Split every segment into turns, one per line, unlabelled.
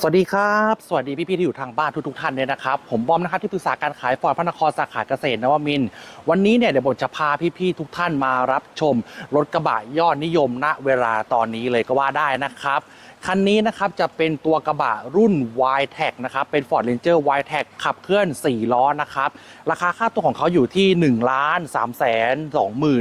สวัสดีครับ สวัสดีพี่ๆที่อยู่ทางบ้านทุกๆท่านเลยนะครับ ผมบอมนะครับที่ปรึกษาการขายฟอร์ดพระนครสาขาเกษตรนวมิน วันนี้เนี่ยเดี๋ยวผมจะพาพี่ๆทุกท่านมารับชม รถกระบะยอดนิยมณเวลาตอนนี้เลยก็ว่าได้นะครับคันนี้นะครับจะเป็นตัวกระบะรุ่น y t e c นะครับเป็น Ford Ranger y t e c ขับเคลื่อน 4 ล้อนะครับราคาค่าตัวของเขาอยู่ที่1ล้าน3แสน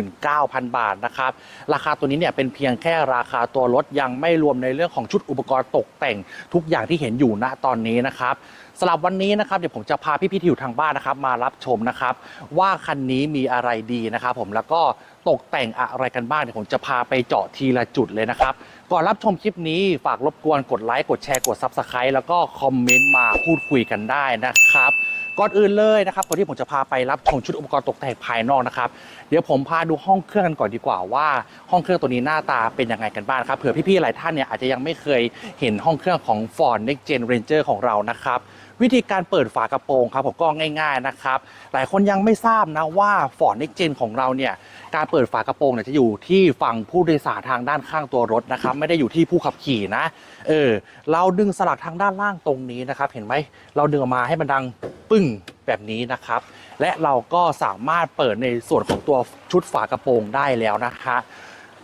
29,000 บาทนะครับราคาตัวนี้เนี่ยเป็นเพียงแค่ราคาตัวรถยังไม่รวมในเรื่องของชุดอุปกรณ์ตกแต่งทุกอย่างที่เห็นอยู่ณตอนนี้นะครับสำหรับวันนี้นะครับเดี๋ยวผมจะพาพี่ๆที่อยู่ทางบ้านนะครับ มารับชมนะครับ ว่าคันนี้มีอะไรดีนะครับ ผมแล้วก็ตกแต่งอะไรกันบ้างเดี๋ยวผมจะพาไปเจาะทีละจุดเลยนะครับ ก่อนรับชมคลิปนี้ฝากรบกวนกดไลค์กดแชร์กด Subscribe แล้วก็คอมเมนต์มาพูดคุยกันได้นะครับก่อนอื่นเลยนะครับก่อนที่ผมจะพาไปรับชมชุดอุปกรณ์ตกแต่งภายนอกนะครับเดี๋ยวผมพาดูห้องเครื่องกันก่อนดีกว่าว่า ห้องเครื่องตัวนี้หน้าตาเป็นยังไงกันบ้างครับเผื่อพี่ๆหลายท่านเนี่ยอาจจะยังไม่เคยเห็นห้องเครื่องของ Ford Next Gen Ranger ของเรานะครับ วิธีการเปิดฝากระโปรงครับผมก็ง่าย ๆนะครับ หลายคนยังไม่ทราบนะว่า Ford Next Gen ของเราเนี่ยการเปิดฝากระโปรงเนี่ยจะอยู่ที่ฝั่งผู้โดยสารทางด้านข้างตัวรถนะครับ ไม่ได้อยู่ที่ผู้ขับขี่นะ เออ เราดึงสลักทางด้านล่างตรงนี้นะครับ เห็นไหมเราดึงออกมาให้มันดังปึ้งแบบนี้นะครับ และเราก็สามารถเปิดในส่วนของตัวชุดฝากระโปรงได้แล้วนะคะ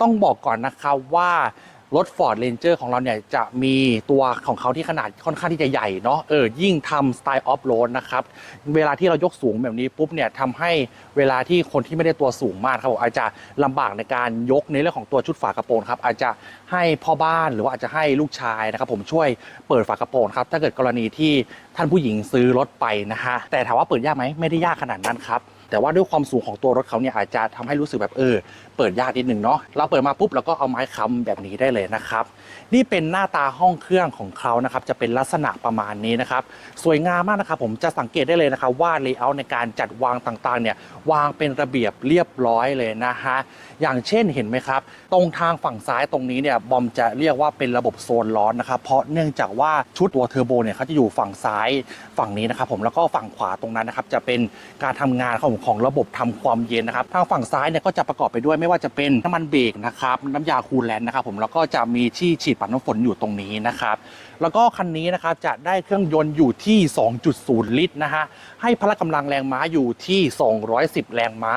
ต้องบอกก่อนนะครับว่า รถ Ford Ranger ของเราเนี่ยจะมีตัวของเขาที่ขนาดค่อนข้างที่จะใหญ่เนาะเออยิ่งทำสไตล์ออฟโรดนะครับ เวลาที่เรายกสูงแบบนี้ปุ๊บเนี่ยทำให้เวลาที่คนที่ไม่ได้ตัวสูงมากครับผมอาจจะลำบากในการยกในเรื่องของตัวชุดฝากระโปรงครับอาจจะให้พ่อบ้านหรือว่าอาจจะให้ลูกชายนะครับผมช่วยเปิดฝากระโปรงครับถ้าเกิดกรณีที่ท่านผู้หญิงซื้อรถไปนะฮะแต่ถามว่าเปิดยากไหมไม่ได้ยากขนาดนั้นครับ แต่ว่าด้วยความสูงของตัวรถเขาเนี่ยอาจจะทำให้รู้สึกแบบเออ เปิดยากนิดหนึ่งเนาะเราเปิดมาปุ๊บเราก็เอาไม้ค้ำแบบนี้ได้เลยนะครับนี่เป็นหน้าตาห้องเครื่องของเขานะครับจะเป็นลักษณะประมาณนี้นะครับสวยงามมากนะครับผมจะสังเกตได้เลยนะครับว่าเลเยอร์ในการจัดวางต่างๆเนี่ยวางเป็นระเบียบเรียบร้อยเลยนะฮะ อย่างเช่นเห็นไหมครับ ตรงทางฝั่งซ้ายตรงนี้เนี่ยบอมจะเรียกว่าเป็นระบบโซนร้อนนะครับ เพราะเนื่องจากว่าชุดตัวเทอร์โบเนี่ยเขาจะอยู่ฝั่งซ้ายฝั่งนี้นะครับผมแล้วก็ฝั่งขวาตรงนั้นนะครับจะเป็นการทำงานของของระบบทำความเย็นนะครับทางฝั่งซ้ายเนี่ยก็จะประกอบไปด้วยไม่ว่าจะเป็นน้ำมันเบรกนะครับน้ำยาคูลแลนด์นะครับผมแล้วก็จะมีที่ฉีดปัดน้ำฝนอยู่ตรงนี้นะครับแล้วก็คันนี้นะครับจะได้เครื่องยนต์อยู่ที่ 2.0 ลิตรนะฮะให้พละกำลังแรงม้าอยู่ที่ 210 แรงม้า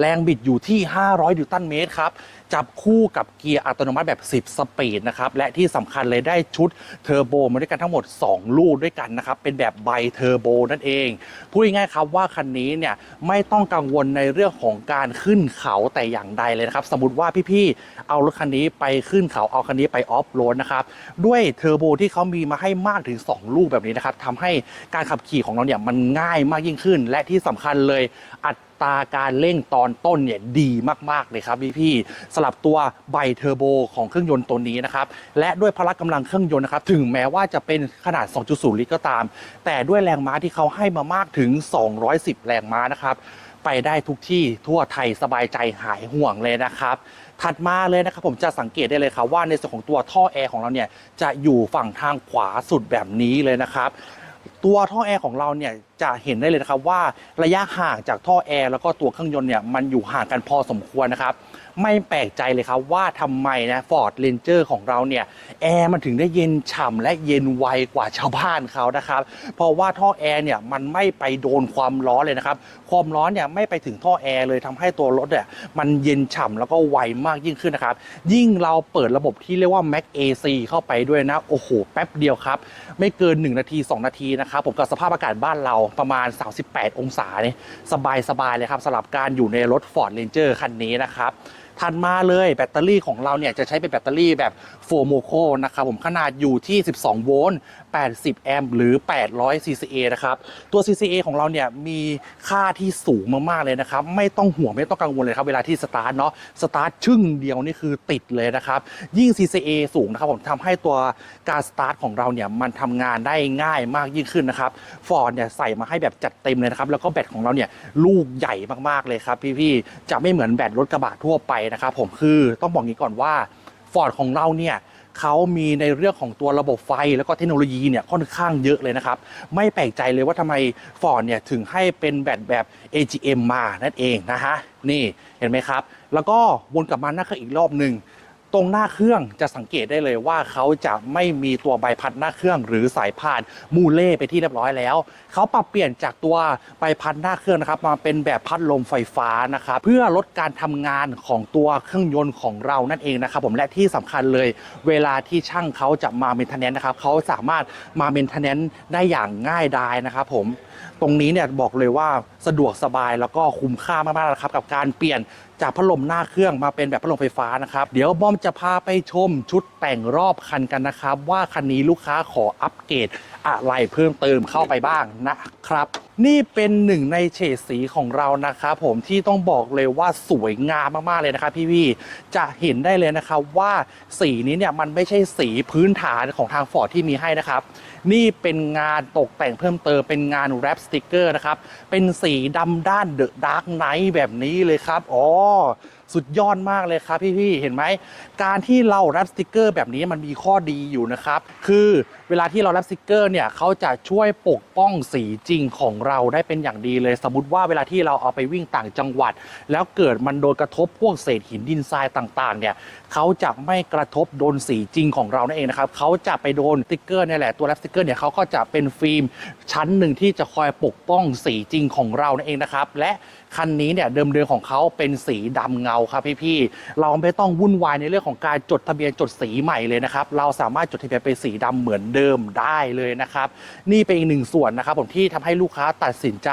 แรงบิดอยู่ที่ 500 นิวตันเมตรครับ จับคู่กับเกียร์อัตโนมัติแบบ 10 สปีดนะครับ และที่สำคัญเลยได้ชุดเทอร์โบมาด้วยกันทั้งหมด 2 ลูกด้วยกันนะครับ เป็นแบบไบเทอร์โบนั่นเอง พูดง่ายๆครับว่าคันนี้เนี่ยไม่ต้องกังวลในเรื่องของการขึ้นเขาแต่อย่างใดเลยนะครับ สมมติว่าพี่ๆ เอารถคันนี้ไปขึ้นเขาเอาคันนี้ไปออฟโรดนะครับ ด้วยเทอร์โบที่เขามีมาให้มากถึง 2 ลูกแบบนี้นะครับทำให้การขับขี่ของเราเนี่ยมันง่ายมากยิ่งขึ้น และที่สำคัญเลยอั ตราการเร่งตอนต้นเนี่ยดีมากๆเลยครับพี่ๆสลับตัวไบเทอร์โบของเครื่องยนต์ตัวนี้นะครับและด้วยพละกำลังเครื่องยนต์นะครับถึงแม้ว่าจะเป็นขนาด 2.0 ลิตรก็ตาม แต่ด้วยแรงม้าที่เขาให้มามากถึง 210 แรงม้านะครับไปได้ทุกที่ทั่วไทยสบายใจหายห่วงเลยนะครับ ถัดมาเลยนะครับผมจะสังเกตได้เลยครับว่าในส่วนของตัวท่อแอร์ของเราเนี่ยจะอยู่ฝั่งทางขวาสุดแบบนี้เลยนะครับ ตัวท่อแอร์ของเราเนี่ยจะเห็นได้เลยนะครับว่าระยะห่างจากท่อแอร์แล้วก็ตัวเครื่องยนต์เนี่ยมันอยู่ห่างกันพอสมควรนะครับ ไม่แปลกใจเลยครับว่าทำไมนะฟอร์ดเรนเจอร์ของเราเนี่ยแอร์มันถึงได้เย็นฉ่ำและเย็นไวกว่าชาวบ้านเขานะครับ เพราะว่าท่อแอร์เนี่ยมันไม่ไปโดนความร้อนเลยนะครับ ความร้อนเนี่ยไม่ไปถึงท่อแอร์เลยทำให้ตัวรถเนี่ยมันเย็นฉ่ำแล้วก็ไวมากยิ่งขึ้นนะครับ ยิ่งเราเปิดระบบที่เรียกว่า Mac AC เข้าไปด้วยนะ โอ้โห แป๊บเดียวครับ ไม่เกิน 1 นาที 2 นาทีนะครับผมกับสภาพอากาศบ้านเราประมาณ 38 องศาเนี่ยสบายๆเลยครับสำหรับการอยู่ในรถ Ford Ranger คันนี้นะครับ ถัดมาเลยแบตเตอรี่ของเราเนี่ยจะใช้เป็นแบตเตอรี่แบบโฟโมโคนะครับผมขนาดอยู่ที่ 12 โวลต์ 80 แอมป์หรือ 800 CCA นะครับ ตัว CCA ของเราเนี่ยมีค่าที่สูงมากๆเลยนะครับ ไม่ต้องห่วงไม่ต้องกังวลเลยครับ เวลาที่สตาร์ทเนาะสตาร์ทชึ่งเดียวนี่คือติดเลยนะครับ ยิ่ง CCA สูงนะครับผมทำให้ตัวการสตาร์ทของเราเนี่ยมันทำงานได้ง่ายมากยิ่งขึ้นนะครับฟอร์ดเนี่ยใส่มาให้แบบจัดเต็มเลยนะครับแล้วก็แบตของเราเนี่ยลูกใหญ่มากๆเลยครับพี่ๆจะไม่เหมือนแบตรถกระบะทั่วไปนะครับผมคือต้องบอกงี้ก่อนว่าฟอร์ดของเราเนี่ยเขามีในเรื่องของตัวระบบไฟแล้วก็เทคโนโลยีเนี่ยค่อนข้างเยอะเลยนะครับ ไม่แปลกใจเลยว่าทำไมฟอร์ดเนี่ยถึงให้เป็นแบตแบบ AGM มานั่นเองนะฮะนี่เห็นไหมครับ แล้วก็วนกลับมาหน้าเครื่องอีกรอบหนึ่ง ตรงหน้าเครื่องจะสังเกตได้เลยว่าเขาจะไม่มีตัวใบพัดหน้าเครื่อง หรือสายพานมูเล่ไปที่เรียบร้อยแล้วเขาปรับเปลี่ยนจากตัวใบพัดหน้าเครื่องนะครับมาเป็นแบบพัดลมไฟฟ้านะครับเพื่อลดการทำงานของตัวเครื่องยนต์ของเรานั่นเองนะครับผมและที่สำคัญเลย เวลาที่ช่างเขาจะมาเมนเทนแนนนะครับเขาสามารถมาเมนเทนแนนได้อย่างง่ายดายนะครับผมตรงนี้เนี่ยบอกเลยว่าสะดวกสบายแล้วก็คุ้มค่ามากๆนะครับกับการเปลี่ยน จากพัดลมหน้าเครื่องมาเป็นแบบพัดลมไฟฟ้านะครับ เดี๋ยวบอมจะพาไปชมชุดแต่งรอบคันกันนะครับ ว่าคันนี้ลูกค้าขออัปเกรดอะไรเพิ่มเติมเข้าไปบ้างนะครับ นี่เป็นหนึ่งในเฉดสีของเรานะครับผมที่ต้องบอกเลยว่าสวยงามมากๆเลยนะครับพี่ๆจะเห็นได้เลยนะครับว่าสีนี้เนี่ยมันไม่ใช่สีพื้นฐานของทางฟอร์ดที่มีให้นะครับ นี่เป็นงานตกแต่งเพิ่มเติมเป็นงานแรปสติกเกอร์นะครับ เป็นสีดำด้านเดอะดาร์กไนท์แบบนี้เลยครับอ๋อสุดยอดมากเลยครับพี่ๆเห็นไหมการที่เราแรปสติกเกอร์แบบนี้มันมีข้อดีอยู่นะครับ คือ เวลาที่เราแรปสติกเกอร์เนี่ยเขาจะช่วยปกป้องสีจริงของเราได้เป็นอย่างดีเลย สมมติว่าเวลาที่เราเอาไปวิ่งต่างจังหวัด แล้วเกิดมันโดนกระทบพวกเศษหินดินทรายต่างๆเนี่ยเขาจะไม่กระทบโดนสีจริงของเรานั่นเองนะครับเขาจะไปโดนสติกเกอร์เนี่ยแหละตัวแรปสติกเกอร์เนี่ยเขาก็จะเป็นฟิล์มชั้นหนึ่งที่จะคอยปกป้องสีจริงของเรานั่นเองนะครับและคันนี้เนี่ยเดิมเดิมๆของเขาเป็นสีดำเงาครับพี่ๆเราไม่ต้องวุ่นวายในเรื่องของการจดทะเบียนจดสีใหม่เลยนะครับเราสามารถจดทะเบียนเป็นสีดำเหมือนเดิมได้เลยนะครับ นี่เป็นอีกหนึ่งส่วนนะครับผมที่ทำให้ลูกค้าตัดสินใจ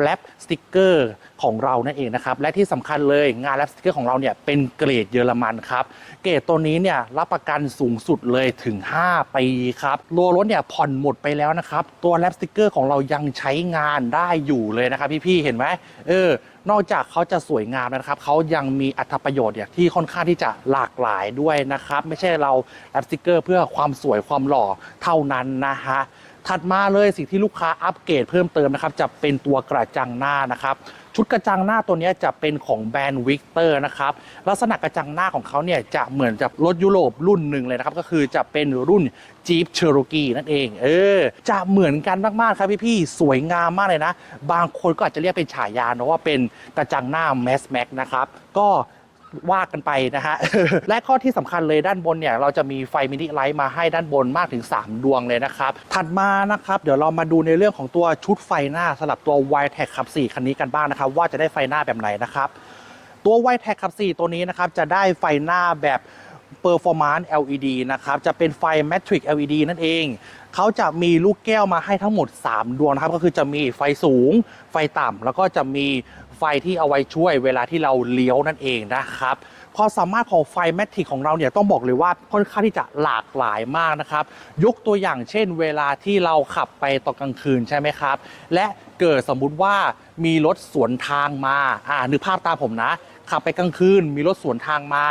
แรปสติกเกอร์ ของเรานั่นเองนะครับ และที่สำคัญเลยงานแรปสติกเกอร์ของเราเนี่ยเป็นเกรดเยอรมันครับ เกรดตัวนี้เนี่ยรับประกันสูงสุดเลยถึง 5 ปีครับตัวรถเนี่ยผ่อนหมดไปแล้วนะครับ ตัวแรปสติกเกอร์ของเรายังใช้งานได้อยู่เลยนะครับ พี่ๆเห็นไหมเออนอกจากเขาจะสวยงามนะครับ เขายังมีอัตประโยชน์เนี่ยที่ค่อนข้างที่จะหลากหลายด้วยนะครับ ไม่ใช่เราแรปสติกเกอร์เพื่อความสวยความหล่อเท่านั้นนะฮะถัดมาเลยสิ่งที่ลูกค้าอัปเกรดเพิ่มเติมนะครับ จะเป็นตัวกระจังหน้านะครับ ชุดกระจังหน้าตัวนี้จะเป็นของแบรนด์วิกเตอร์นะครับลักษณะกระจังหน้าของเขาเนี่ยจะเหมือนกับรถยุโรปรุ่นหนึ่งเลยนะครับก็คือจะเป็นรุ่น Jeep Cherokee นั่นเอง เออ จะเหมือนกันมากๆครับพี่ๆสวยงามมากเลยนะ บางคนก็อาจจะเรียกเป็นฉายาเนอะว่าเป็นกระจังหน้า Mass Max นะครับก็ ว่ากันไปนะฮะ และข้อที่สำคัญเลยด้านบนเนี่ย เราจะมีไฟมินิไลท์มาให้ด้านบนมากถึง 3 ดวงเลยนะครับ ถัดมานะครับ เดี๋ยวเรามาดูในเรื่องของตัวชุดไฟหน้าสำหรับตัว y t e c ขับ 4 คันนี้กันบ้างนะครับ ว่าจะได้ไฟหน้าแบบไหนนะครับ ตัว y t e c ขับ 4 ตัวนี้นะครับ จะได้ไฟหน้าแบบ Performance LED นะครับ จะเป็นไฟ Matrix LED นั่นเอง เขาจะมีลูกแก้วมาให้ทั้งหมด 3 ดวงนะครับ ก็คือจะมีไฟสูง ไฟต่ำ แล้วก็จะมี ฟที่เอาไว้ช่วยเวลาที่เราเลี้ยวนั่นเองนะครับความสามารถของไฟแมทริกของเราเนี่ยต้องบอกเลยว่าค่อนข้างที่จะหลากหลายมากนะครับยกตัวอย่างเช่น เวลาที่เราขับไปตอนกลางคืนใช่ไหมครับ และเกิดสมมุติว่ามีรถสวนทางมาอ่านึกภาพตามผมนะ ขับไปกลางคืนมีรถสวนทางมา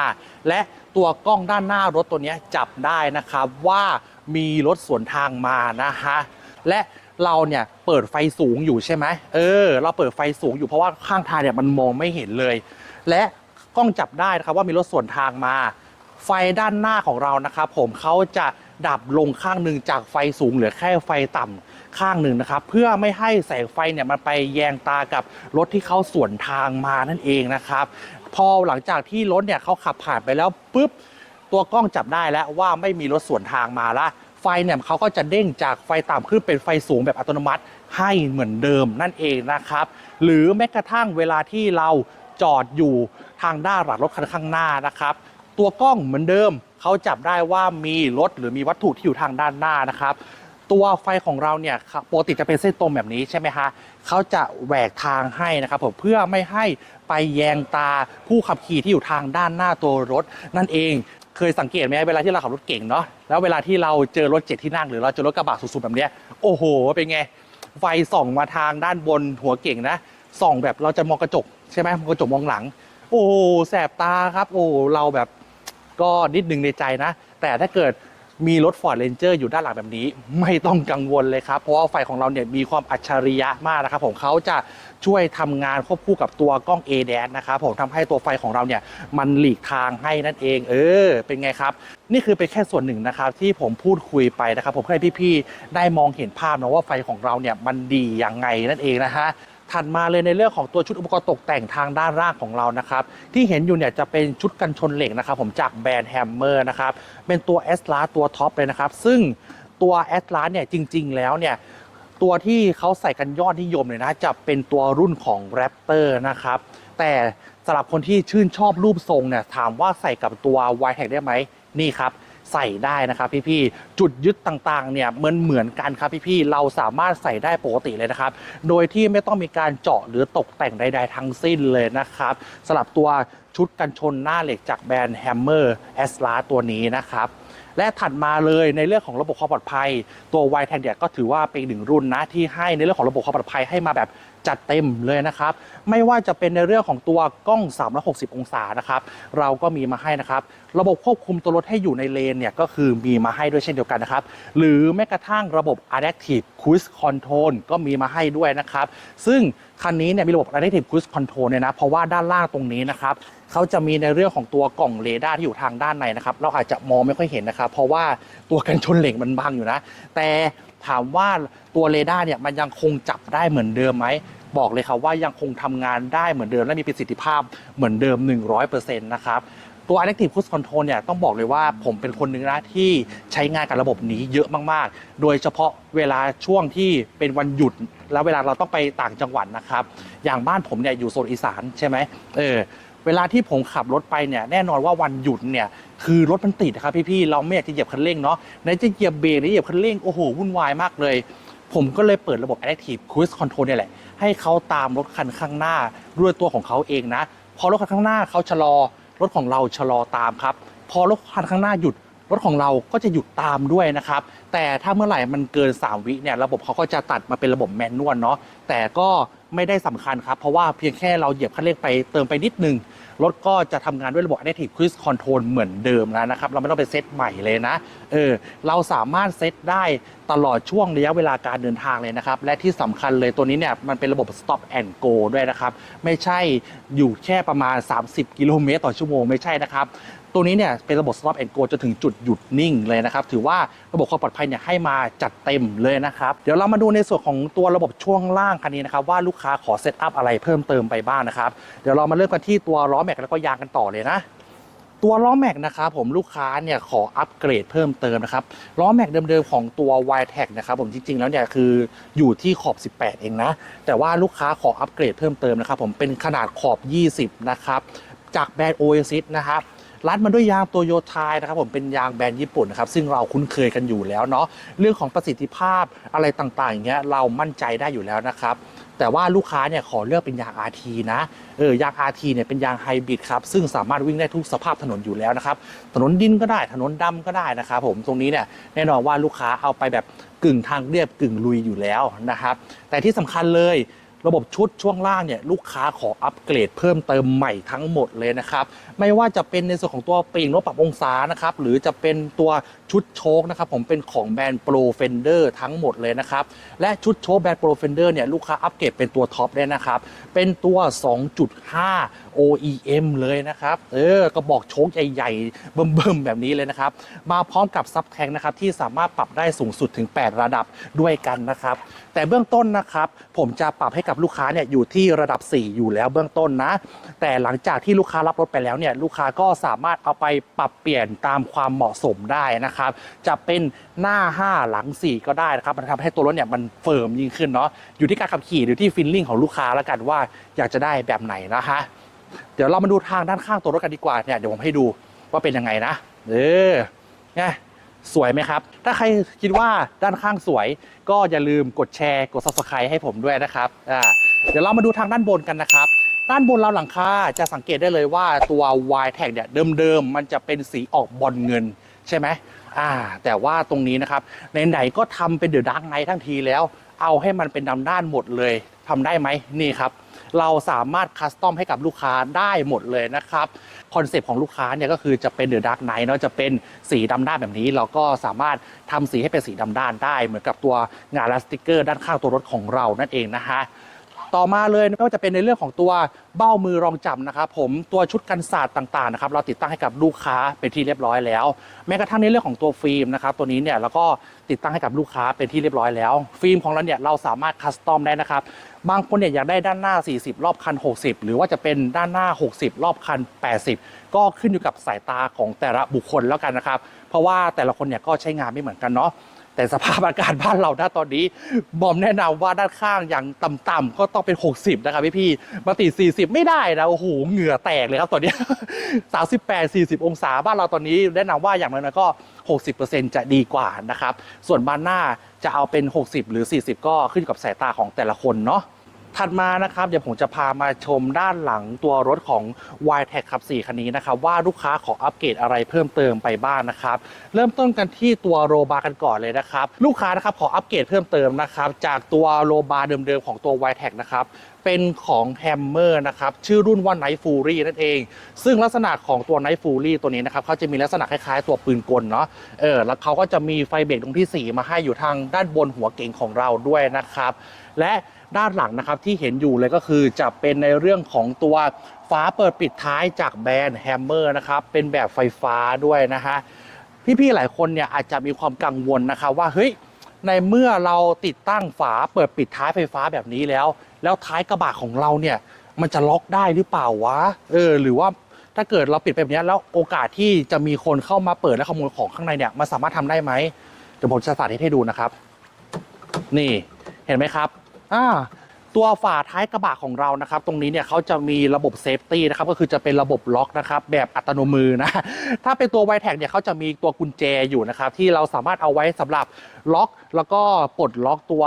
และตัวกล้องด้านหน้ารถตัวนี้จับได้นะครับว่ามีรถสวนทางมานะฮะและ เราเนี่ยเปิดไฟสูงอยู่ใช่ไหมเออ เราเปิดไฟสูงอยู่เพราะว่าข้างทางเนี่ยมันมองไม่เห็นเลย และกล้องจับได้นะครับว่ามีรถสวนทางมา ไฟด้านหน้าของเรานะครับผมเขาจะดับลงข้างหนึ่งจากไฟสูงเหลือแค่ไฟต่ำข้างหนึ่งนะครับ เพื่อไม่ให้แสงไฟเนี่ยมันไปแยงตากับรถที่เขาสวนทางมานั่นเองนะครับ พอหลังจากที่รถเนี่ยเขาขับผ่านไปแล้วปุ๊บตัวกล้องจับได้แล้วว่าไม่มีรถสวนทางมาละ ไฟเนี่ยเขาก็จะเด้งจากไฟต่ำขึ้นเป็นไฟสูงแบบอัตโนมัติให้เหมือนเดิมนั่นเองนะครับ หรือแม้กระทั่งเวลาที่เราจอดอยู่ทางด้านหลังรถคันข้างหน้านะครับ ตัวกล้องเหมือนเดิมเขาจับได้ว่ามีรถหรือมีวัตถุที่อยู่ทางด้านหน้านะครับตัวไฟของเราเนี่ยปกติจะเป็นเส้นตรงแบบนี้ใช่ไหมฮะเขาจะแหวกทางให้นะครับผมเพื่อไม่ให้ไปแยงตาผู้ขับขี่ที่อยู่ทางด้านหน้าตัวรถ นั่นเอง เคยสังเกตไหมเวลาที่เราขับรถเก่งเนาะแล้วเวลาที่เราเจอรถเจ็ดที่นั่งหรือเราเจอรถกระบะสูงๆแบบเนี้ยโอ้โห เป็นไงไฟส่องมาทางด้านบนหัวเก่งนะส่องแบบเราจะมองกระจกใช่ไหมมองกระจกมองหลัง โอ้แสบตาครับ โอ้เราแบบก็นิดหนึ่งในใจนะ แต่ถ้าเกิดมีรถ Ford Ranger อยู่ด้านหลังแบบนี้ ไม่ต้องกังวลเลยครับ เพราะว่าไฟของเราเนี่ยมีความอัจฉริยะมากนะครับผมเขาจะ ช่วยทำงานควบคู่กับตัวกล้อง A d a s นะครับผมทำให้ตัวไฟของเราเนี่ยมันหลีกทางให้นั่นเอง เออ เป็นไงครับ นี่คือเป็นแค่ส่วนหนึ่งนะครับที่ผมพูดคุยไปนะครับ ผมให้พี่ๆได้มองเห็นภาพนะว่าไฟของเราเนี่ยมันดียังไงนั่นเองนะฮะถัดมาเลยในเรื่องของตัวชุดอุปกรณ์ตกแต่งทางด้านล่างของเรานะครับ ที่เห็นอยู่เนี่ยจะเป็นชุดกันชนเหล็กนะครับ ผมจากแบรนด์แฮมเมอร์นะครับ เป็นตัว s l a ตัวท็อปเลยนะครับ ซึ่งตัว s l a เนี่ยจริง ๆ แล้วเนี่ย ตัวที่เขาใส่กันยอดนิยมเลยนะ จะเป็นตัวรุ่นของ Raptor นะครับ แต่สำหรับคนที่ชื่นชอบรูปทรงเนี่ยถามว่าใส่กับตัว y t a g ได้ไหมนี่ครับใส่ได้นะครับพี่ๆจุดยึดต่างๆเนี่ยเหมือนเหมือนกันครับพี่ๆเราสามารถใส่ได้ปกติเลยนะครับ โดยที่ไม่ต้องมีการเจาะหรือตกแต่งใด ๆ ทั้งสิ้นเลยนะครับสำหรับตัวชุดกันชนหน้าเหล็กจากแบรนด์ Hammer a s l a ตัวนี้นะครับ และถัดมาเลยในเรื่องของระบบความปลอดภัย ตัว y t a g เนี่ยก็ถือว่าเป็นหนึ่งรุ่นนะที่ให้ในเรื่องของระบบความปลอดภัยให้มาแบบจัดเต็มเลยนะครับ ไม่ว่าจะเป็นในเรื่องของตัวกล้อง 360 องศานะครับ เราก็มีมาให้นะครับ ระบบควบคุมตัวรถให้อยู่ในเลนเนี่ยก็คือมีมาให้ด้วยเช่นเดียวกันนะครับ หรือแม้กระทั่งระบบ Adaptive Cruise Control ก็มีมาให้ด้วยนะครับ ซึ่งคันนี้เนี่ยมีระบบ Adaptive Cruise Control เนี่ยนะ เพราะว่าด้านล่างตรงนี้นะครับ เขาจะมีในเรื่องของตัวกล่องเรดาร์ที่อยู่ทางด้านในนะครับ เราอาจจะมองไม่ค่อยเห็นนะครับ เพราะว่าตัวกันชนเหล็กมันบังอยู่นะ แต่ถามว่าตัวเรดาร์เนี่ยมันยังคงจับได้เหมือนเดิมไหมบอกเลยครับว่ายังคงทำงานได้เหมือนเดิม และมีประสิทธิภาพเหมือนเดิม 100%นะครับตัว Adaptive Cruise Control เนี่ยต้องบอกเลยว่าผมเป็นคนหนึ่งนะที่ใช้งานกับระบบนี้เยอะมากๆ โดยเฉพาะเวลาช่วงที่เป็นวันหยุด แล้วเวลาเราต้องไปต่างจังหวัดนะครับ อย่างบ้านผมเนี่ยอยู่โซนอีสานใช่ไหมเออ เวลาที่ผมขับรถไปเนี่ยแน่นอนว่าวันหยุดเนี่ยคือรถมันติดนะครับพี่ๆเราไม่อยากจะเหยียบคันเร่งเนาะไหนจะเหยียบเบรกไหนเหยียบคันเร่งโอ้โหวุ่นวายมากเลย ผมก็เลยเปิดระบบ Adaptive Cruise Control เนี่ยแหละ ให้เขาตามรถคันข้างหน้าด้วยตัวของเขาเองนะ พอรถคันข้างหน้าเขาชะลอ รถของเราชะลอตามครับ พอรถคันข้างหน้าหยุดรถของเราก็จะหยุดตามด้วยนะครับ แต่ถ้าเมื่อไหร่มันเกิน 3 วิเนี่ยระบบเขาก็จะตัดมาเป็นระบบแมนนวลเนาะแต่ก็ ไม่ได้สำคัญครับ เพราะว่าเพียงแค่เราเหยียบคันเร่งไปเติมไปนิดนึง รถก็จะทำงานด้วยระบบ Adaptive Cruise Control เหมือนเดิมแล้วนะครับ เราไม่ต้องไปเซตใหม่เลยนะ เออ เราสามารถเซตได้ตลอดช่วงระยะเวลาการเดินทางเลยนะครับ และที่สำคัญเลยตัวนี้เนี่ยมันเป็นระบบ Stop and Go ด้วยนะครับ ไม่ใช่อยู่แค่ประมาณ 30 กิโลเมตรต่อชั่วโมงไม่ใช่นะครับ ตัวนี้เนี่ยเป็นระบบ stop and go จนถึงจุดหยุดนิ่งเลยนะครับ ถือว่าระบบความปลอดภัยเนี่ยให้มาจัดเต็มเลยนะครับ เดี๋ยวเรามาดูในส่วนของตัวระบบช่วงล่างคันนี้นะครับว่าลูกค้าขอเซตอัพอะไรเพิ่มเติมไปบ้างนะครับ เดี๋ยวเรามาเริ่มกันที่ตัวล้อแม็กแล้วก็ยางกันต่อเลยนะตัวล้อแม็กนะครับผมลูกค้าเนี่ยขออัปเกรดเพิ่มเติมนะครับล้อแม็กเดิมๆของตัว y t e c นะครับผมจริงๆแล้วเนี่ยคืออยู่ที่ขอบ 18 เองนะ แต่ว่าลูกค้าขออัปเกรดเพิ่มเติมนะครับผมเป็นขนาดขอบ 20 นะครับ จากแบรนด์ Oasis นะครับ รัดมาด้วยยางโตโยไทยนะครับผมเป็นยางแบรนด์ญี่ปุ่นนะครับซึ่งเราคุ้นเคยกันอยู่แล้วเนาะเรื่องของประสิทธิภาพอะไรต่างๆอย่างเงี้ยเรามั่นใจได้อยู่แล้วนะครับแต่ว่าลูกค้าเนี่ยขอเลือกเป็นยาง RT นะเออยาง RT เนี่ยเป็นยางไฮบริดครับซึ่งสามารถวิ่งได้ทุกสภาพถนนอยู่แล้วนะครับถนนดินก็ได้ถนนดำก็ได้นะครับผมตรงนี้เนี่ยแน่นอนว่าลูกค้าเอาไปแบบกึ่งทางเรียบกึ่งลุยอยู่แล้วนะครับแต่ที่สำคัญเลย ระบบชุดช่วงล่างเนี่ยลูกค้าขออัปเกรดเพิ่มเติมใหม่ทั้งหมดเลยนะครับ ไม่ว่าจะเป็นในส่วนของตัวปีกรถปรับองศานะครับหรือจะเป็นตัวชุดโชคนะครับผมเป็นของแบรนด์ Pro Fender ทั้งหมดเลยนะครับ และชุดโชคแบรนด์ Pro Fender เนี่ยลูกค้าอัปเกรดเป็นตัวท็อปเลยนะครับ เป็นตัว 2.5 OEM เลยนะครับ เออกระบอกโชคใหญ่ๆ เบิ่มๆ แบบนี้เลยนะครับ มาพร้อมกับซับแทงนะครับ ที่สามารถปรับได้สูงสุดถึง 8 ระดับด้วยกันนะครับ แต่เบื้องต้นนะครับ ผมจะปรับให้กับลูกค้าเนี่ยอยู่ที่ระดับ 4 อยู่แล้วเบื้องต้นนะ แต่หลังจากที่ลูกค้ารับรถไปแล้วเนี่ยลูกค้าก็สามารถเอาไปปรับเปลี่ยนตามความเหมาะสมได้นะครับ จะเป็นหน้า 5 หลัง 4 ก็ได้นะครับมันทำให้ตัวรถเนี่ยมันเฟิร์มยิ่งขึ้นเนาะอยู่ที่การขับขี่หรือที่ฟิลลิ่งของลูกค้าแล้วกันว่าอยากจะได้แบบไหนนะฮะ เดี๋ยวเรามาดูทางด้านข้างตัวรถกันดีกว่าเนี่ยเดี๋ยวผมให้ดูว่าเป็นยังไงนะเออไงสวยไหมครับ ถ้าใครคิดว่าด้านข้างสวย ก็อย่าลืมกดแชร์กด subscribe ให้ผมด้วยนะครับอ่าเดี๋ยวเรามาดูทางด้านบนกันนะครับ ด้านบนเราหลังคาจะสังเกตได้เลยว่าตัว Y tag เนี่ยเดิมๆมันจะเป็นสีออกบอลเงินใช่ไหมอ่า แต่ว่าตรงนี้นะครับไหนๆก็ทำเป็นเดือะดักไนทั้งทีแล้ว เอาให้มันเป็นดำด้านหมดเลยทำได้ไหมนี่ครับ เราสามารถคัสตอมให้กับลูกค้าได้หมดเลยนะครับคอนเซปต์ของลูกค้าเนี่ยก็คือจะเป็นเดอะดาร์กไนท์เนาะจะเป็นสีดำด้านแบบนี้ เราก็สามารถทำสีให้เป็นสีดำด้านได้ เหมือนกับตัวงานลาสติกเกอร์ด้านข้างตัวรถของเรานั่นเองนะฮะ ต่อมาเลยก็จะเป็นในเรื่องของตัวเบ้ามือรองจับนะครับผมตัวชุดกันศาสตร์ต่างๆนะครับเราติดตั้งให้กับลูกค้าเป็นที่เรียบร้อยแล้ว แม้กระทั่งในเรื่องของตัวฟิล์มนะครับตัวนี้เนี่ยเราก็ติดตั้งให้กับลูกค้าเป็นที่เรียบร้อยแล้ว ฟิล์มของเราเนี่ยเราสามารถคัสตอมได้นะครับบางคนเนี่ยอยากได้ด้านหน้า 40 รอบคัน 60 หรือว่าจะเป็นด้านหน้า 60 รอบคัน 80 ก็ขึ้นอยู่กับสายตาของแต่ละบุคคลแล้วกันนะครับ เพราะว่าแต่ละคนเนี่ยก็ใช้งานไม่เหมือนกันเนาะ แต่สภาพอากาศบ้านเราณตอนนี้บอมแนะนำว่าด้านข้างอย่างต่ำๆก็ต้องเป็น 60 นะครับพี่พี่มาติด 40 ไม่ได้นะโอ้โหเหงื่อแตกเลยครับตอนนี้ 38 40 องศาบ้านเราตอนนี้ แนะนำว่าอย่างน้อยก็ 60%จะดีกว่านะครับ ส่วนบ้านหน้าจะเอาเป็น 60 หรือ 40 ก็ขึ้นกับสายตาของแต่ละคนเนาะ ถัดมานะครับเดี๋ยวผมจะพามาชมด้านหลังตัวรถของ y t e c ขับ 4 คันนี้นะครับ ว่าลูกค้าขออัปเกรดอะไรเพิ่มเติมไปบ้างนะครับ เริ่มต้นกันที่ตัวโรบาร์กันก่อนเลยนะครับ ลูกค้านะครับขออัปเกรดเพิ่มเติมนะครับ จากตัวโรบาร์เดิมๆของตัว y t e c นะครับเป็นของแฮมเมอร์นะครับชื่อรุ่นว่า Night Fury นั่นเอง ซึ่งลักษณะของตัว Night Fury ตัวนี้นะครับเขาจะมีลักษณะคล้ายๆ ตัวปืนกลเนาะเออแล้วเขาก็จะมีไฟเบรกตรงที่ 4 มาให้อยู่ทางด้านบนหัวเก๋งของเราด้วยนะครับ และ ด้านหลังนะครับที่เห็นอยู่เลยก็คือจะเป็นในเรื่องของตัวฝาเปิดปิดท้ายจากแบรนด์แฮมเมอร์นะครับเป็นแบบไฟฟ้าด้วยนะฮะพี่ๆหลายคนเนี่ยอาจจะมีความกังวลนะครับว่าเฮ้ยในเมื่อเราติดตั้งฝาเปิดปิดท้ายไฟฟ้าแบบนี้แล้ว แล้วท้ายกระบะของเราเนี่ยมันจะล็อกได้หรือเปล่าวะเออหรือว่าถ้าเกิดเราปิดไปแบบนี้แล้วโอกาสที่จะมีคนเข้ามาเปิดและขโมยของข้างในเนี่ยมันสามารถทำได้ไหมเดี๋ยวผมจะสาธิตให้ดูนะครับ นี่เห็นไหมครับ อ่าตัวฝาท้ายกระบะของเรานะครับ ตรงนี้เนี่ยเขาจะมีระบบเซฟตี้นะครับก็คือจะเป็นระบบล็อกนะครับแบบอัตโนมือนะถ้าเป็นตัวไวแท็กเนี่ยเขาจะมีตัวกุญแจอยู่นะครับที่เราสามารถเอาไว้สำหรับล็อก แล้วก็ปลดล็อกตัว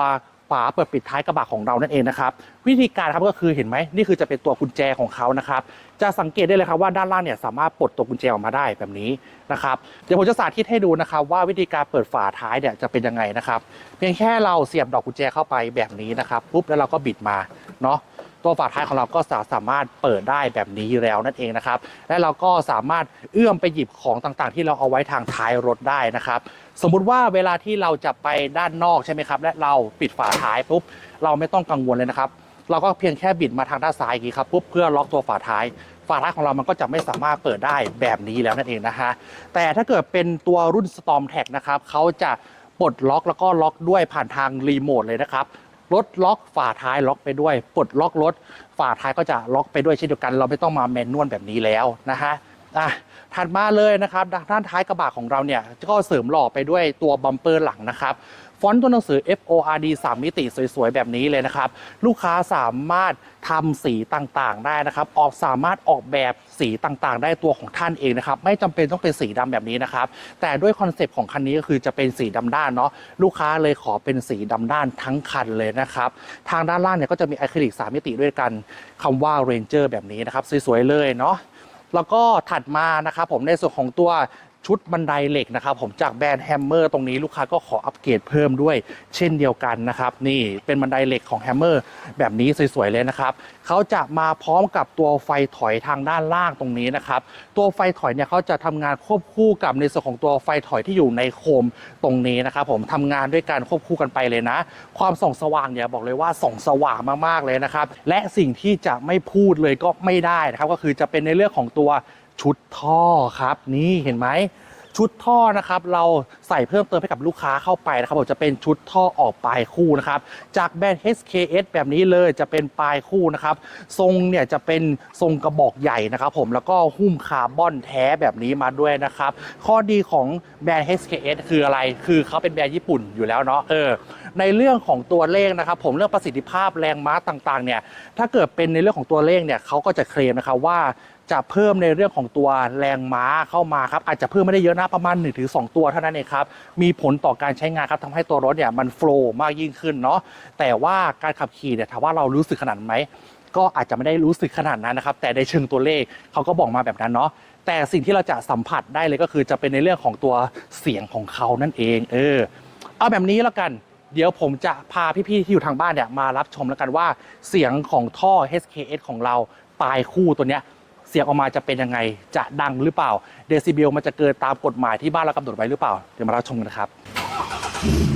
าเปิดปิดท้ายกระบะของเรานั่นเองนะครับวิธีการครับก็คือเห็นไหมนี่คือจะเป็นตัวกุญแจของเขานะครับจะสังเกตได้เลยครับว่าด้านล่างเนี่ยสามารถปลดตัวกุญแจออกมาได้แบบนี้นะครับเดี๋ยวผมจะสาธิตให้ดูนะครับว่าวิธีการเปิดฝาท้ายเนี่ยจะเป็นยังไงนะครับเพียงแค่เราเสียบดอกกุญแจเข้าไปแบบนี้นะครับปุ๊บแล้วเราก็บิดมาเนาะ ตัวฝาท้ายของเราก็สามารถเปิดได้แบบนี้แล้วนั่นเองนะครับ และเราก็สามารถเอื้อมไปหยิบของต่างๆ ที่เราเอาไว้ทางท้ายรถได้นะครับ สมมุติว่าเวลาที่เราจะไปด้านนอกใช่ไหมครับ และเราปิดฝาท้ายปุ๊บเราไม่ต้องกังวลเลยนะครับ เราก็เพียงแค่บิดมาทางด้านซ้ายอย่างนี้ครับปุ๊บเพื่อล็อกตัวฝาท้ายฝาท้ายของเรามันก็จะไม่สามารถเปิดได้แบบนี้แล้วนั่นเองนะฮะ แต่ถ้าเกิดเป็นตัวรุ่น Storm Tag นะครับเขาจะปลดล็อกแล้วก็ล็อกด้วยผ่านทางรีโมทเลยนะครับ รถล็อกฝาท้ายล็อกไปด้วยปลดล็อกรถฝาท้ายก็จะล็อกไปด้วยเช่นเดียวกัน เราไม่ต้องมาแมนนวลแบบนี้แล้วนะฮะอะถัดมาเลยนะครับด้านท้ายกระบะของเราเนี่ยก็เสริมหล่อไปด้วยตัวบัมเปอร์หลังนะครับ ฟอนต์ตัวหนังสือ FORD 3 มิติสวยๆ แบบนี้เลยนะครับ ลูกค้าสามารถทำสีต่างๆ ได้นะครับ ออกสามารถออกแบบสีต่างๆ ได้ตัวของท่านเองนะครับ ไม่จำเป็นต้องเป็นสีดำแบบนี้นะครับ แต่ด้วยคอนเซปต์ของคันนี้ก็คือจะเป็นสีดำด้านเนาะ ลูกค้าเลยขอเป็นสีดำด้านทั้งคันเลยนะครับ ทางด้านล่างเนี่ยก็จะมีอะคริลิก3มิติด้วยกันคำว่า Ranger แบบนี้นะครับ สวยๆ เลยเนาะแล้วก็ถัดมานะครับผมในส่วนของตัว ชุดบันไดเหล็กนะครับผมจากแบรนด์แฮมเมอร์ตรงนี้ลูกค้าก็ขออัปเกรดเพิ่มด้วย เช่นเดียวกันนะครับ นี่เป็นบันไดเหล็กของแฮมเมอร์แบบนี้สวยๆเลยนะครับเขาจะมาพร้อมกับตัวไฟถอยทางด้านล่างตรงนี้นะครับ ตัวไฟถอยเนี่ยเขาจะทำงานควบคู่กับในส่วนของตัวไฟถอยที่อยู่ในโคมตรงนี้นะครับผมทำงานด้วยการควบคู่กันไปเลยนะ ความส่องสว่างเนี่ยบอกเลยว่าส่องสว่างมากๆเลยนะครับและสิ่งที่จะไม่พูดเลยก็ไม่ได้นะครับก็คือจะเป็นในเรื่องของตัว ชุดท่อครับนี่เห็นไหมชุดท่อนะครับเราใส่เพิ่มเติมให้กับลูกค้าเข้าไปนะครับผมจะเป็นชุดท่อออกปลายคู่นะครับจากแบรนด์ HKS แบบนี้เลยจะเป็นปลายคู่นะครับทรงเนี่ยจะเป็นทรงกระบอกใหญ่นะครับผมแล้วก็หุ้มคาร์บอนแท้แบบนี้มาด้วยนะครับข้อดีของแบรนด์ HKS คืออะไร คือเขาเป็นแบรนด์ญี่ปุ่นอยู่แล้วเนาะเออในเรื่องของตัวเลขนะครับผมเรื่องประสิทธิภาพแรงม้าต่างๆเนี่ยถ้าเกิดเป็นในเรื่องของตัวเลขเนี่ยเขาก็จะเคลมนะครับว่า จะเพิ่มในเรื่องของตัวแรงม้าเข้ามาครับอาจจะเพิ่มไม่ได้เยอะนะประมาณ1-2ตัวเท่านั้นเองครับมีผลต่อการใช้งานครับทำให้ตัวรถเนี่ยมันโฟล์มากยิ่งขึ้นเนาะแต่ว่าการขับขี่เนี่ยถามว่าเรารู้สึกขนาดไหมก็อาจจะไม่ได้รู้สึกขนาดนั้นนะครับแต่ในเชิงตัวเลขเขาก็บอกมาแบบนั้นเนาะแต่สิ่งที่เราจะสัมผัสได้เลยก็คือจะเป็นในเรื่องของตัวเสียงของเขานั่นเอง เออ เอาแบบนี้แล้วกัน เดี๋ยวผมจะพาพี่ๆที่อยู่ทางบ้านเนี่ยมารับชมแล้วกันว่าเสียงของท่อ HKS ของเราปลายคู่ตัวเนี้ย สียงออกมาจะเป็นยังไง จะดังหรือเปล่า เดซิเบลมันจะเกินตามกฎหมายที่บ้านเรากำหนดไว้หรือเปล่า เดี๋ยวมาเราชมกันนะครับ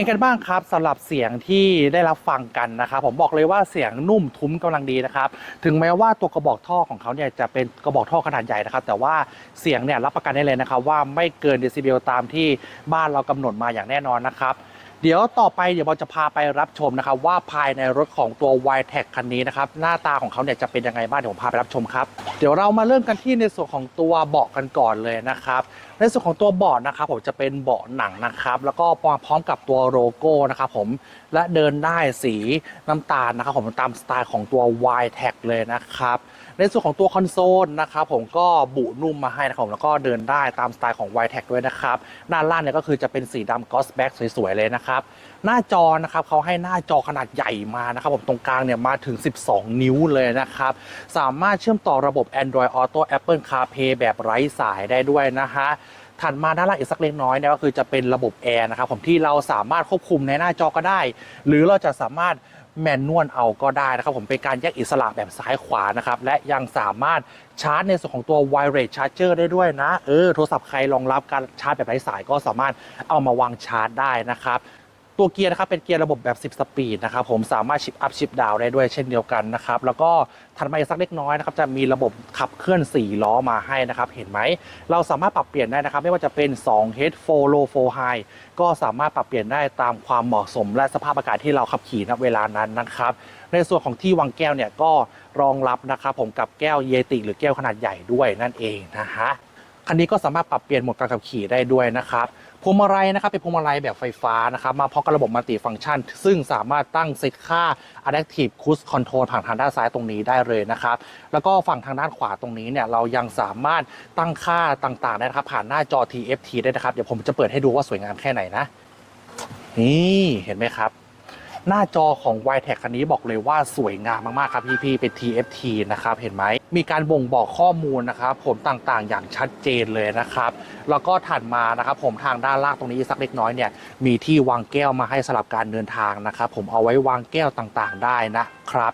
ไงกันบ้างครับสำหรับเสียงที่ได้รับฟังกันนะครับผมบอกเลยว่าเสียงนุ่มทุ้มกำลังดีนะครับถึงแม้ว่าตัวกระบอกท่อของเขาเนี่ยจะเป็นกระบอกท่อขนาดใหญ่นะครับ แต่ว่าเสียงเนี่ยรับประกันได้เลยนะครับว่าไม่เกินเดซิเบลตามที่บ้านเรากำหนดมาอย่างแน่นอนนะครับ เดี๋ยวต่อไปเดี๋ยวบอลจะพาไปรับชมนะครับว่าภายในรถของตัว y t e c คันนี้นะครับหน้าตาของเขาเนี่ยจะเป็นยังไงบ้างเดี๋ยวผมพาไปรับชมครับเดี๋ยวเรามาเริ่มกันที่ในส่วนของตัวเบาะกันก่อนเลยนะครับในส่วนของตัวเบาะนะครับผมจะเป็นเบาะหนังนะครับแล้วก็พร้อมกับตัวโลโก้นะครับผมและเดินได้สีน้ำตาลนะครับผมตามสไตล์ของตัว y t e c เลยนะครับ ในส่วนของตัวคอนโซลนะครับผมก็บุนุ่มมาให้นะครับผมแล้วก็เดินได้ตามสไตล์ของ y t e c ด้วยนะครับด้าล่างเนี่ยก็คือจะเป็นสีดำกอสแบ็กสวยๆ เลยนะครับหน้าจอนะครับเขาให้หน้าจอขนาดใหญ่มานะครับผมตรงกลางเนี่ยมาถึง 12 นิ้วเลยนะครับสามารถเชื่อมต่อระบบ Android Auto Apple CarPlay แบบไร้สายได้ด้วยนะฮะถัดมาด้านล่างอีกสักเล็กน้อยเนี่ยก็คือจะเป็นระบบแอร์นะครับผมที่เราสามารถควบคุมในหน้าจอก็ได้ หรือเราจะสามารถ แมนนวลเอาก็ได้นะครับผมเป็นการแยกอิสระแบบซ้ายขวานะครับ และยังสามารถชาร์จในส่วนของตัว wireless charger ได้ด้วยนะ เออ โทรศัพท์ใครรองรับการชาร์จแบบไร้สายก็สามารถเอามาวางชาร์จได้นะครับ ตัวเกียร์นะครับเป็นเกียร์ระบบแบบ 10 สปีดนะครับผมสามารถชิปอัพชิปดาวได้ด้วยเช่นเดียวกันนะครับแล้วก็ถัดมาอีกสักเล็กน้อยนะครับจะมีระบบขับเคลื่อน 4 ล้อมาให้นะครับเห็นไหมเราสามารถปรับเปลี่ยนได้นะครับไม่ว่าจะเป็น2 head 4 low 4 high ก็สามารถปรับเปลี่ยนได้ตามความเหมาะสม และสภาพอากาศที่เราขับขี่ณเวลานั้นนะครับในส่วนของที่วางแก้วเนี่ยก็รองรับนะครับผมกับแก้วเยติ หรือแก้วขนาดใหญ่ด้วยนั่นเองนะฮะคันนี้ก็สามารถปรับเปลี่ยนโหมดการขับขี่ได้ด้วยนะครับ พวงมาลัยนะครับเป็นพวงมาลัยแบบไฟฟ้านะครับมาพร้อมกับระบบมัลติฟังก์ชัน ซึ่งสามารถตั้งเซตค่า Adaptive Cruise Control ผ่านทางด้านซ้ายตรงนี้ได้เลยนะครับ แล้วก็ฝั่งทางด้านขวาตรงนี้เนี่ยเรายังสามารถตั้งค่าต่างๆได้นะครับผ่านหน้าจอ TFT ได้นะครับ เดี๋ยวผมจะเปิดให้ดูว่าสวยงามแค่ไหนนะ นี่เห็นไหมครับ หน้าจอของ y t e c คันนี้บอกเลยว่าสวยงามมากๆครับพี่ๆเป็น TFT นะครับเห็นไหมมีการบ่งบอกข้อมูลนะครับผมต่างๆ อย่างชัดเจนเลยนะครับแล้วก็ถัดมานะครับผมทางด้านล่างตรงนี้สักเล็กน้อยเนี่ยมีที่วางแก้วมาให้สำหรับการเดินทางนะครับผมเอาไว้วางแก้วต่างๆ ได้นะครับ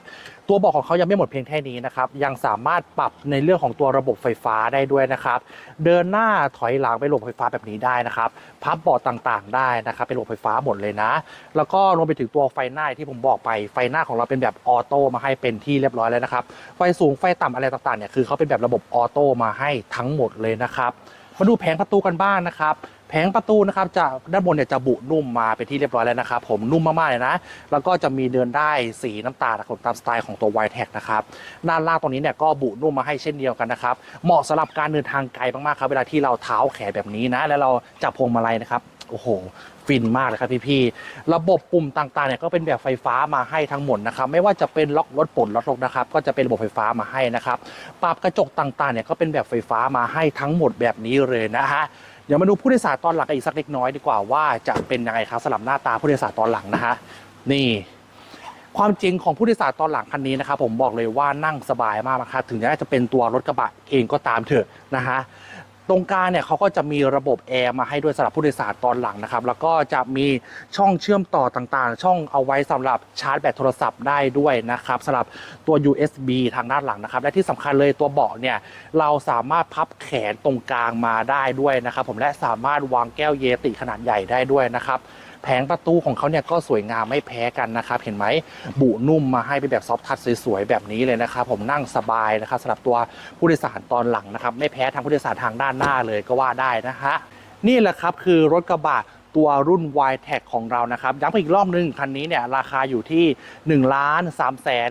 ตัวบอกของเขายังไม่หมดเพียงแค่นี้นะครับยังสามารถปรับในเรื่องของตัวระบบไฟฟ้าได้ด้วยนะครับ เดินหน้าถอยหลังไประบบไฟฟ้าแบบนี้ได้นะครับ พับเบาะต่างๆ ได้นะครับเป็นระบบไฟฟ้าหมดเลยนะ แล้วก็รวมไปถึงตัวไฟหน้าที่ผมบอกไปไฟหน้าของเราเป็นแบบออโต้มาให้เป็นที่เรียบร้อยแล้วนะครับไฟสูงไฟต่ำอะไรต่างๆเนี่ยคือเขาเป็นแบบระบบออโต้มาให้ทั้งหมดเลยนะครับมาดูแผงประตูกันบ้างนะครับ แผงประตูนะครับจะด้านบนเนี่ยจะบุนุ่มมาเป็นที่เรียบร้อยแล้วนะครับผมนุ่มมากๆเลยนะ แล้วก็จะมีเดินได้สีน้ำตาลนะครับตามสไตล์ของตัว y t e c นะครับด้านล่างตรงนี้เนี่ยก็บุนุ่มมาให้เช่นเดียวกันนะครับ เหมาะสำหรับการเดินทางไกลมากๆครับเวลาที่เราเท้าแขนแบบนี้นะ แล้วเราจับพวงมาลัยนะครับโอ้โหฟินมากเลยครับพี่ๆ ระบบปุ่มต่างๆเนี่ยก็เป็นแบบไฟฟ้ามาให้ทั้งหมดนะครับไม่ว่าจะเป็นล็อกรถปลดล็อกรถนะครับก็จะเป็นระบบไฟฟ้ามาให้นะครับปรับกระจกต่างๆเนี่ยก็เป็นแบบไฟฟ้ามาให้ทั้งหมดแบบนี้เลยนะฮะ เดี๋ยวมาดูผู้โดยสารตอนหลังกันอีกสักเล็กน้อยดีกว่าว่าจะเป็นยังไงครับสลับหน้าตาผู้โดยสารตอนหลังนะฮะนี่ความจริงของผู้โดยสารตอนหลังคันนี้นะครับผมบอกเลยว่านั่งสบายมากนะครับถึงแม้จะเป็นตัวรถกระบะเองก็ตามเถอะนะฮะ ตรงกลางเนี่ยเขาก็จะมีระบบแอร์มาให้ด้วยสำหรับผู้โดยสารตอนหลังนะครับ แล้วก็จะมีช่องเชื่อมต่อต่างๆ ช่องเอาไว้สำหรับชาร์จแบตโทรศัพท์ได้ด้วยนะครับสำหรับตัว USB ทางด้านหลังนะครับ และที่สำคัญเลยตัวเบาะเนี่ยเราสามารถพับแขนตรงกลางมาได้ด้วยนะครับ ผมและสามารถวางแก้วเยติขนาดใหญ่ได้ด้วยนะครับ แผงประตูของเขาเนี่ยก็สวยงามไม่แพ้กันนะครับ เห็นไหมบุนุ่มมาให้เป็นแบบซอฟทัชสวยๆแบบนี้เลยนะครับ ผมนั่งสบายนะครับสำหรับตัวผู้โดยสารตอนหลังนะครับ ไม่แพ้ทางผู้โดยสารทางด้านหน้าเลยก็ว่าได้นะฮะนี่แหละครับคือรถกระบะ ตัวรุ่น y t e c ของเรานะครับย้ำอีกรอบนึงคันนี้เนี่ยราคาอยู่ที่1ล้าน3แสน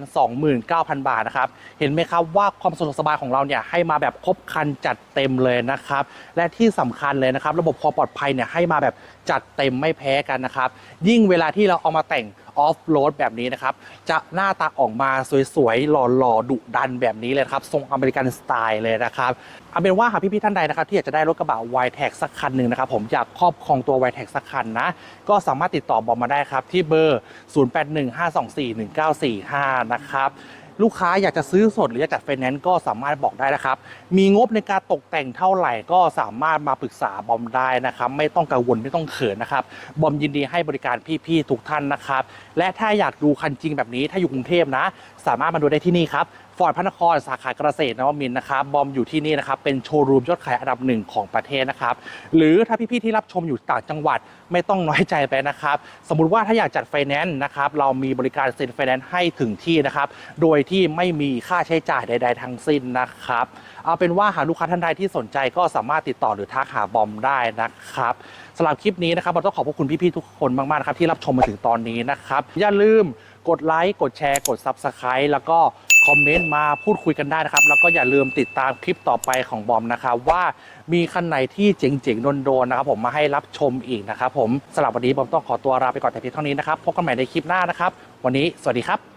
29,000 บาทนะครับ เห็นไหมครับว่าความสะดวกสบายของเราเนี่ยให้มาแบบครบคันจัดเต็มเลยนะครับ และที่สำคัญเลยนะครับ ระบบความปลอดภัยเนี่ยให้มาแบบจัดเต็มไม่แพ้กันนะครับ ยิ่งเวลาที่เราเอามาแต่ง ออฟโรดแบบนี้นะครับ จะหน้าตาออกมาสวยๆ หล่อๆ ดุดันแบบนี้เลยครับ ทรงอเมริกันสไตล์เลยนะครับเอาเป็นว่าหากพี่ๆท่านใดนะครับที่อยากจะได้รถกระบะ y t e c สักคันหนึ่งนะครับผมอยากครอบครองตัว y t e c สักคันนะ ก็สามารถติดต่อบอมมาได้ครับ ที่เบอร์ 0815241945 นะครับ ลูกค้าอยากจะซื้อสดหรืออยากจัดไฟแนนซ์ก็สามารถบอกได้นะครับ มีงบในการตกแต่งเท่าไหร่ก็สามารถมาปรึกษาบอมได้นะครับ ไม่ต้องกังวลไม่ต้องเขินนะครับ บอมยินดีให้บริการพี่ๆทุกท่านนะครับ และถ้าอยากดูคันจริงแบบนี้ถ้าอยู่กรุงเทพนะ สามารถมาดูได้ที่นี่ครับ ฟอร์ดพระนครสาขากเกษตรนวมินนะครับบอมอยู่ที่นี่นะครับเป็นโชว์รูมยอดขายอันดับหนึ่งของประเทศนะครับ หรือถ้าพี่ ๆ ที่รับชมอยู่ต่างจังหวัดไม่ต้องน้อยใจไปนะครับ สมมุติว่าถ้าอยากจัดไฟแนนซ์นะครับเรามีบริการเซ็นไฟแนนซ์ให้ถึงที่นะครับ โดยที่ไม่มีค่าใช้จ่ายใด ๆ ทั้งสิ้นนะครับ เอาเป็นว่าหากลูกค้าท่านใดที่สนใจก็สามารถติดต่อหรือทักหาบอมได้นะครับสำหรับคลิปนี้นะครับเราต้องขอบพระคุณพี่ ๆ ทุกคนมากๆนะครับที่รับชมมาถึงตอนนี้นะครับอย่าลืมกดไลค์กดแชร์กด Subscribe แล้วก็ คอมเมนต์มาพูดคุยกันได้นะครับ แล้วก็อย่าลืมติดตามคลิปต่อไปของบอมนะครับว่ามีคันไหนที่เจ๋งๆโดนๆนะครับ ผมมาให้รับชมอีกนะครับผมสำหรับวันนี้บอมต้องขอตัวลาไปก่อนแต่เพียงเท่านี้นะครับพบกันใหม่ในคลิปหน้านะครับ วันนี้สวัสดีครับ